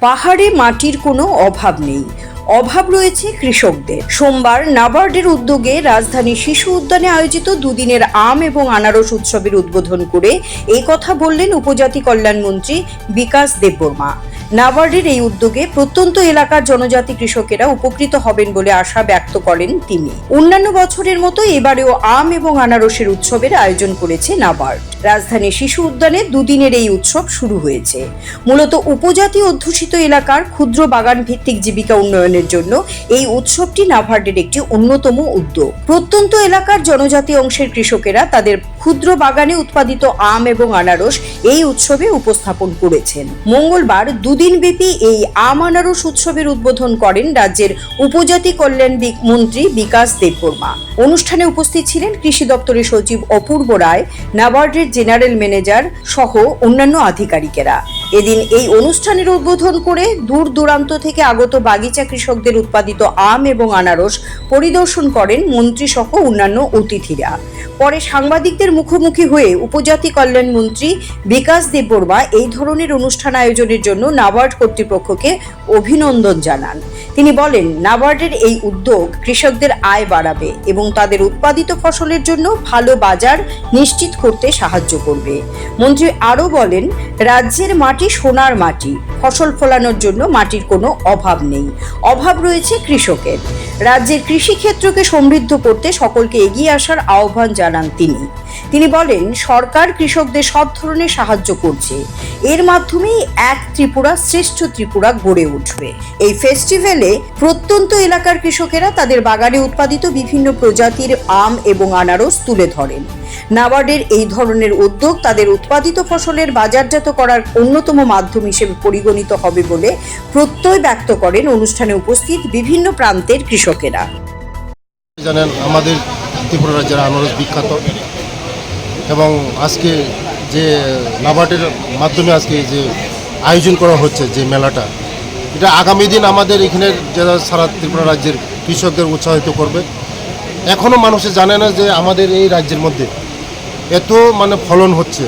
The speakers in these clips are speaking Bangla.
পাহাড়ে মাটির কোনো অভাব নেই। অভাব রয়েছে কৃষকদের। সোমবার নাবার্ডের উদ্যোগে রাজধানী শিশু উদ্যানে আয়োজিত দুদিনের আম এবং আনারস উৎসবের উদ্বোধন করে এই কথা বললেন উপজাতি কল্যাণ মন্ত্রী বিকাশ দেববর্মা। নাবার্ডের এই উদ্যোগে প্রত্যন্ত এলাকার জনজাতি কৃষকেরা উপকৃত হবেন বলে আশা ব্যক্ত করেন তিনি। অন্যান্য বছরের মতো এবারেও আম এবং আনারসের উৎসবের আয়োজন করেছে নাবার্ড। রাজধানী শিশু উদ্যানে দুদিনের এই উৎসব শুরু হয়েছে। মূলত উপজাতি অধ্যুষিত এলাকার ক্ষুদ্র বাগান ভিত্তিক জীবিকা উন্নয়নের জন্য এই উৎসবটি নাবার্ডের একটি অন্যতম উদ্যোগ। প্রত্যন্ত এলাকার জনজাতি অংশের কৃষকেরা তাদের ক্ষুদ্র বাগানে উৎপাদিত আম এবং আনারস এই উৎসবে উপস্থাপন করেছেন। মঙ্গলবার দুদিন ব্যাপী এই আম আনারস উৎসবের উদ্বোধন করেন রাজ্যের উপজাতি কল্যাণ মন্ত্রী বিকাশ দেববর্মা। অনুষ্ঠানে উপস্থিত ছিলেন কৃষি দপ্তরের সচিব অপূর্ব রায়, নাবার্ডের জেনারেল ম্যানেজার সহ অন্যান্য আধিকারিকেরা। এদিন এই অনুষ্ঠানের উদ্বোধন করে দূর দূরান্ত থেকে আগত বাগিচা কৃষকদের উৎপাদিত আম এবং আনারস পরিদর্শন করেন মন্ত্রী সহ অন্যান্য অতিথিরা। পরে সাংবাদিকদের মুখোমুখি হয়ে উপজাতি কল্যাণ মন্ত্রী বিকাশ দেববর্মা এই ধরনের অনুষ্ঠান আয়োজনের জন্য নাবার্ড কর্তৃপক্ষকে অভিনন্দন জানান। তিনি বলেন, নাবার্ডের এই উদ্যোগ কৃষকদের আয় বাড়াবে এবং তাদের উৎপাদিত ফসলের জন্য ভালো বাজার নিশ্চিত করতে সাহায্য করবে। মন্ত্রী আরও বলেন, রাজ্যের মাটি সোনার মাটি। ফসল ফলানোর জন্য মাটির কোনো অভাব নেই। অভাব রয়েছে কৃষকের। রাজ্যের কৃষিক্ষেত্রকে সমৃদ্ধ করতে সকলকে এগিয়ে আসার আহ্বান জানান তিনি। তিনি বলেন, সরকার কৃষকদের সব ধরনের সাহায্য করছে। এর মাধ্যমেই এক ত্রিপুরা, শ্রেষ্ঠ ত্রিপুরা গড়ে উঠবে। এই ফেস্টিভ্যালে প্রত্যন্ত এলাকার কৃষকেরা তাদের বাগানে উৎপাদিত বিভিন্ন প্রজাতির আম এবং আনারস তুলে ধরেন। নাবার্ডের এই ধরনের উদ্যোগ তাদের উৎপাদিত ফসলের বাজারজাত করার অন্যতম মাধ্যম হিসেবে পরিগণিত হবে বলে প্রত্যয় ব্যক্ত করেন অনুষ্ঠানে উপস্থিত বিভিন্ন প্রান্তের কৃষকেরা। জানেন, আমাদের ত্রিপুরা রাজ্যের আনারস বিখ্যাত এবং আজকে যে নাবার্ডের মাধ্যমে আজকে যে আয়োজন করা হচ্ছে যে মেলাটা, এটা আগামী দিন আমাদের এখানের যারা সারা ত্রিপুরা রাজ্যের কৃষকদের উৎসাহিত করবে। এখনও মানুষে জানে না যে আমাদের এই রাজ্যের মধ্যে এত মানে ফলন হচ্ছে।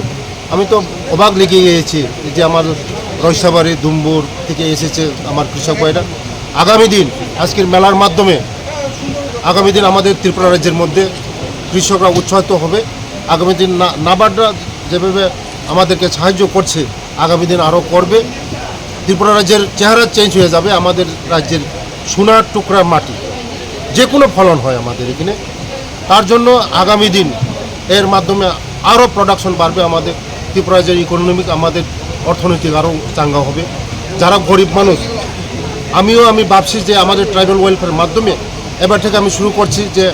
আমি তো অবাক লেগে গিয়েছি যে আমার রয়সাবাড়ি দুম্বুর থেকে এসেছে আমার কৃষক ভাইরা। আগামী দিন, আজকের মেলার মাধ্যমে, আগামী দিন আমাদের ত্রিপুরা রাজ্যের মধ্যে কৃষকরা উৎসাহিত হবে। আগামী দিন নাবার্ডরা যেভাবে আমাদেরকে সাহায্য করছে, আগামী দিন আরও করবে। ত্রিপুরা রাজ্যের চেহারা চেঞ্জ হয়ে যাবে আমাদের রাজ্যের সোনার টুকরা মাটি। যে কোনো ফলন হয় আমাদের এখানে। তার জন্য আগামী দিন এর মাধ্যমে আরও প্রোডাকশন বাড়বে আমাদের ত্রিপুরা রাজ্যের ইকোনমিক আমাদের অর্থনৈতিক আরও চাঙ্গা হবে। যারা গরিব মানুষ, আমিও আমি ভাবছি যে আমাদের ট্রাইবাল ওয়েলফেয়ার মাধ্যমে এবার থেকে আমি শুরু করছি যে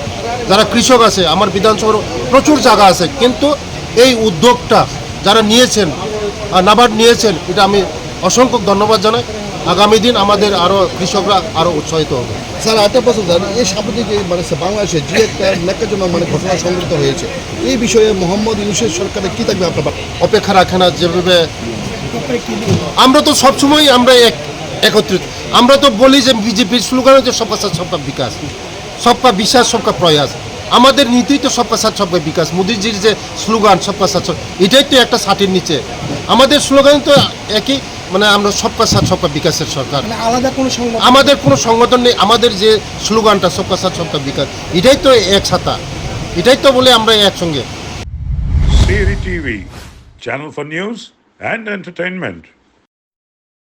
যারা কৃষক আছে, আমার বিধানসভার প্রচুর জায়গা আছে, কিন্তু এই উদ্যোগটা যারা নিয়েছেন নাবার্ড নিয়েছেন, এটা আমি অসংখ্য ধন্যবাদ জানাই। আগামী দিন আমাদের আরও কৃষকরা আরও উৎসাহিত হবে। স্যার প্রশ্ন স্যার এই সাম্প্রতিক মানে বাংলাদেশে যে একটা ন্যাক্কাজনক মানে ঘটনা সংঘটিত হয়েছে, এই বিষয়ে মোহাম্মদ ইউনুসের সরকারের কি থাকবে আপনার অপেক্ষা রাখে না যেভাবে আমরা তো সবসময় আমরা এক একত্রিত। আমরা তো বলি যে বিজেপির স্লোগান হচ্ছে সবকা সাথ সবকা বিকাশ। সবকা বিশ্বাস সবকা প্রয়াস। আমাদের নীতিই তো সবকা সাথ সবকা বিকাশ। মোদিজির যে স্লোগান সবকা সাথ এটাই তো একটা ষাটের নিচে। আমাদের স্লোগান তো একই। মানে আমরা সবকা সাথ সবকা বিকাশের সরকার। মানে আলাদা কোনো সংগঠন? আমাদের কোনো সংগঠন নেই আমাদের যে স্লোগানটা সবকা সাথ সবকা বিকাশ এটাই তো এক ছাতা। এটাই তো বলে আমরা একসঙ্গে। TV, channel for news and entertainment.